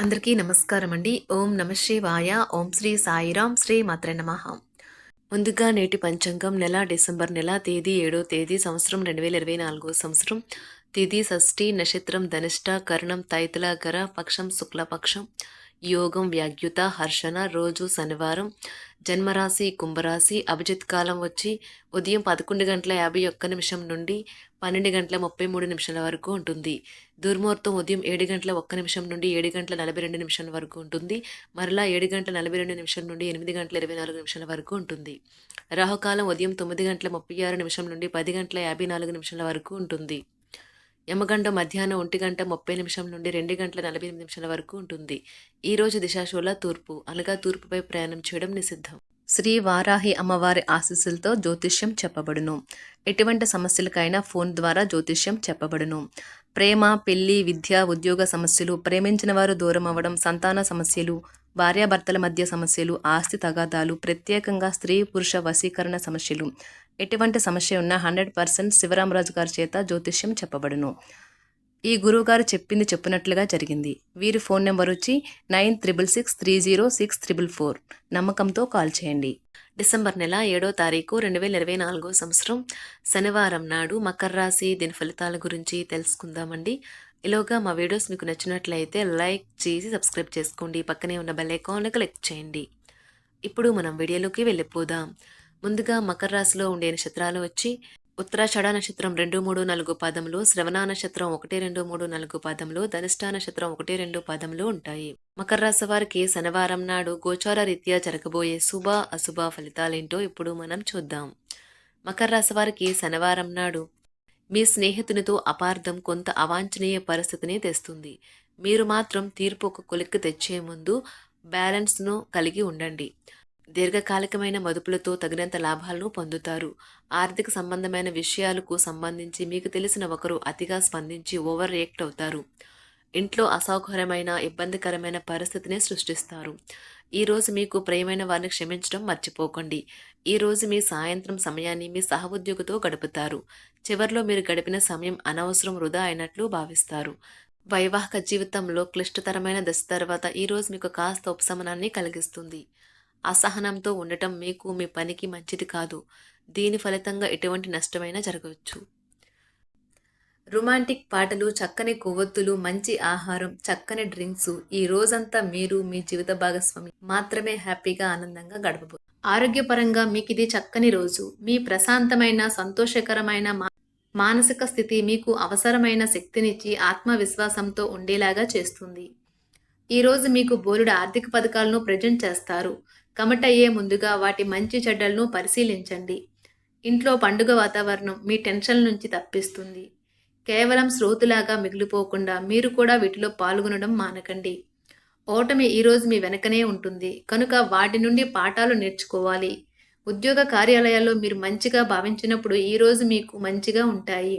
అందరికీ నమస్కారం అండి. ఓం నమ శివాయ. ఓం శ్రీ సాయిరాం. శ్రీ మాత్ర నమ. ముందుగా నేటి పంచాంగం నెల డిసెంబర్ నెల తేదీ ఏడో తేదీ సంవత్సరం రెండు వేల ఇరవై నాలుగో సంవత్సరం. తిథి షష్ఠి నక్షత్రం ధనిష్ట కర్ణం తైతలాకర పక్షం శుక్లపక్షం. యోగం వ్యాగ్యుత హర్షణ రోజు శనివారం. జన్మరాశి కుంభరాశి అభిజిత్ కాలం వచ్చి ఉదయం పదకొండు గంటల యాభై ఒక్క నిమిషం నుండి పన్నెండు గంటల ముప్పై మూడు నిమిషాల వరకు ఉంటుంది. దుర్ముహూర్తం ఉదయం ఏడు గంటల ఒక్క నిమిషం నుండి ఏడు గంటల నలభై రెండు నిమిషాల వరకు ఉంటుంది. మరలా ఏడు గంటల నలభై రెండు నిమిషం నుండి ఎనిమిది గంటల ఇరవై నాలుగు నిమిషాల వరకు ఉంటుంది. రాహుకాలం ఉదయం తొమ్మిది గంటల ముప్పై ఆరు నిమిషం నుండి పది గంటల యాభై నాలుగు నిమిషాల వరకు ఉంటుంది. యమగండం మధ్యాహ్నం ఒంటి గంట ముప్పై నిమిషం నుండి రెండు గంటల నలభై ఎనిమిది నిమిషాల వరకు ఉంటుంది. ఈరోజు రోజు దిశాశూల తూర్పు. అనగా తూర్పుపై ప్రయాణం చేయడం నిషిద్ధం. శ్రీ వారాహి అమ్మవారి ఆశీస్సులతో జ్యోతిష్యం చెప్పబడును. ఎటువంటి సమస్యలకైనా ఫోన్ ద్వారా జ్యోతిష్యం చెప్పబడును. ప్రేమ పెళ్ళి విద్య ఉద్యోగ సమస్యలు ప్రేమించిన వారు దూరం అవ్వడం సంతాన సమస్యలు భార్యాభర్తల మధ్య సమస్యలు ఆస్తి తగాదాలు ప్రత్యేకంగా స్త్రీ పురుష వశీకరణ సమస్యలు. ఎటువంటి సమస్య ఉన్నా హండ్రెడ్ పర్సెంట్ శివరామరాజు గారి చేత జ్యోతిష్యం చెప్పబడును. ఈ గురువుగారు చెప్పింది చెప్పినట్లుగా జరిగింది. వీరి ఫోన్ నెంబర్ వచ్చి nine triple six three zero six triple four. నమ్మకంతో కాల్ చేయండి. డిసెంబర్ నెల ఏడో తారీఖు రెండు వేల ఇరవై నాలుగో సంవత్సరం శనివారం నాడు మకర రాశి దీని ఫలితాల గురించి తెలుసుకుందామండి. ఇలాగా మా వీడియోస్ మీకు నచ్చినట్లయితే లైక్ చేసి సబ్స్క్రైబ్ చేసుకోండి. పక్కనే ఉన్న బెల్ ఐకాన్ క్లిక్ చేయండి. ఇప్పుడు మనం వీడియోలోకి వెళ్ళిపోదాం. ముందుగా మకర రాశిలో ఉండే నక్షత్రాలు వచ్చి ఉత్తరాషాఢ నక్షత్రం రెండు మూడు నాలుగు పాదములు శ్రవణ నక్షత్రం ఒకటి రెండు మూడు నాలుగు పాదములు ధనిష్ట నక్షత్రం ఒకటి రెండు పాదములు ఉంటాయి. మకర రాశి వారికి శనివారం నాడు గోచార రీత్యా జరగబోయే శుభ అశుభ ఫలితాలేంటో ఇప్పుడు మనం చూద్దాం. మకర రాశి వారికి శనివారం నాడు మీ స్నేహితునితో అపార్థం కొంత అవాంఛనీయ పరిస్థితిని తెస్తుంది. మీరు మాత్రం తీర్పు ఒక కొలిక్కి తెచ్చే ముందు బ్యాలెన్స్ను కలిగి ఉండండి. దీర్ఘకాలికమైన మదుపులతో తగినంత లాభాలను పొందుతారు. ఆర్థిక సంబంధమైన విషయాలకు సంబంధించి మీకు తెలిసిన ఒకరు అతిగా స్పందించి ఓవర్ రియాక్ట్ అవుతారు. ఇంట్లో అసౌకర్యమైన ఇబ్బందికరమైన పరిస్థితిని సృష్టిస్తారు. ఈరోజు మీకు ప్రియమైన వారిని క్షమించడం మర్చిపోకండి. ఈ రోజు మీ సాయంత్రం సమయాన్ని మీ సహోద్యోగితో గడుపుతారు. చివర్లో మీరు గడిపిన సమయం అనవసరం వృధా అయినట్లు భావిస్తారు. వైవాహిక జీవితంలో క్లిష్టతరమైన దశ తర్వాత ఈరోజు మీకు కాస్త ఉపశమనాన్ని కలిగిస్తుంది. అసహనంతో ఉండటం మీకు మీ పనికి మంచిది కాదు. దీని ఫలితంగా ఎటువంటి నష్టమైనా జరగవచ్చు. రొమాంటిక్ పాటలు చక్కని కొవ్వొత్తులు మంచి ఆహారం చక్కని డ్రింక్స్ ఈ రోజంతా మీరు మీ జీవిత భాగస్వామి మాత్రమే హ్యాపీగా ఆనందంగా గడపబో. ఆరోగ్యపరంగా మీకు ఇది చక్కని రోజు. మీ ప్రశాంతమైన సంతోషకరమైన మా- మానసిక స్థితి మీకు అవసరమైన శక్తినిచ్చి ఆత్మవిశ్వాసంతో ఉండేలాగా చేస్తుంది. ఈరోజు మీకు బోలుడు ఆర్థిక పథకాలను ప్రజెంట్ చేస్తారు. కమిట్ అయ్యే ముందుగా వాటి మంచి చెడ్డలను పరిశీలించండి. ఇంట్లో పండుగ వాతావరణం మీ టెన్షన్ నుంచి తప్పిస్తుంది. కేవలం శ్రోతులాగా మిగిలిపోకుండా మీరు కూడా వీటిలో పాల్గొనడం మానకండి. ఓటమి ఈరోజు మీ వెనకనే ఉంటుంది. కనుక వాటి నుండి పాఠాలు నేర్చుకోవాలి. ఉద్యోగ కార్యాలయాల్లో మీరు మంచిగా భావించినప్పుడు ఈరోజు మీకు మంచిగా ఉంటాయి.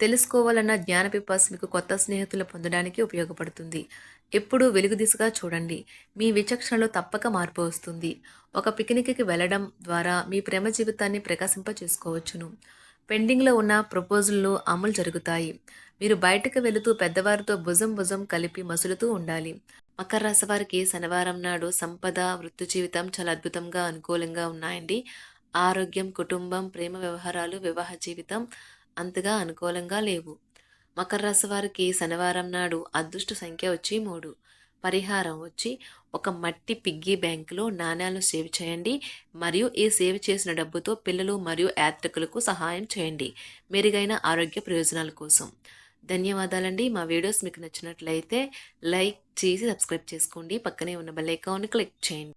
తెలుసుకోవాలన్న జ్ఞాన పిపాస్ మీకు కొత్త స్నేహితులు పొందడానికి ఉపయోగపడుతుంది. ఎప్పుడూ వెలుగు దిశగా చూడండి. మీ విచక్షణలో తప్పక మార్పు వస్తుంది. ఒక పిక్నిక్కి వెళ్ళడం ద్వారా మీ ప్రేమ జీవితాన్ని ప్రకాశింప చేసుకోవచ్చును పెండింగ్లో ఉన్న ప్రపోజల్లు అమలు జరుగుతాయి. మీరు బయటకు వెళుతూ పెద్దవారితో భుజం భుజం కలిపి మసులుతూ ఉండాలి. మకర రాశి వారికి శనివారం నాడు సంపద వృత్తి జీవితం చాలా అద్భుతంగా అనుకూలంగా ఉన్నాయండి. ఆరోగ్యం కుటుంబం ప్రేమ వ్యవహారాలు వివాహ జీవితం అంతగా అనుకూలంగా లేవు. మకర రాశి వారికి శనివారం నాడు అదృష్ట సంఖ్య వచ్చి మూడు. పరిహారం వచ్చి ఒక మట్టి పిగ్గీ బ్యాంకులో నాణ్యాలను సేవ్ చేయండి. మరియు ఈ సేవ్ చేసిన డబ్బుతో పిల్లలు మరియు యాత్రికులకు సహాయం చేయండి. మెరుగైన ఆరోగ్య ప్రయోజనాల కోసం. ధన్యవాదాలండి. మా వీడియోస్ మీకు నచ్చినట్లయితే లైక్ చేసి సబ్స్క్రైబ్ చేసుకోండి. పక్కనే ఉన్న బెల్ ఐకాన్ని క్లిక్ చేయండి.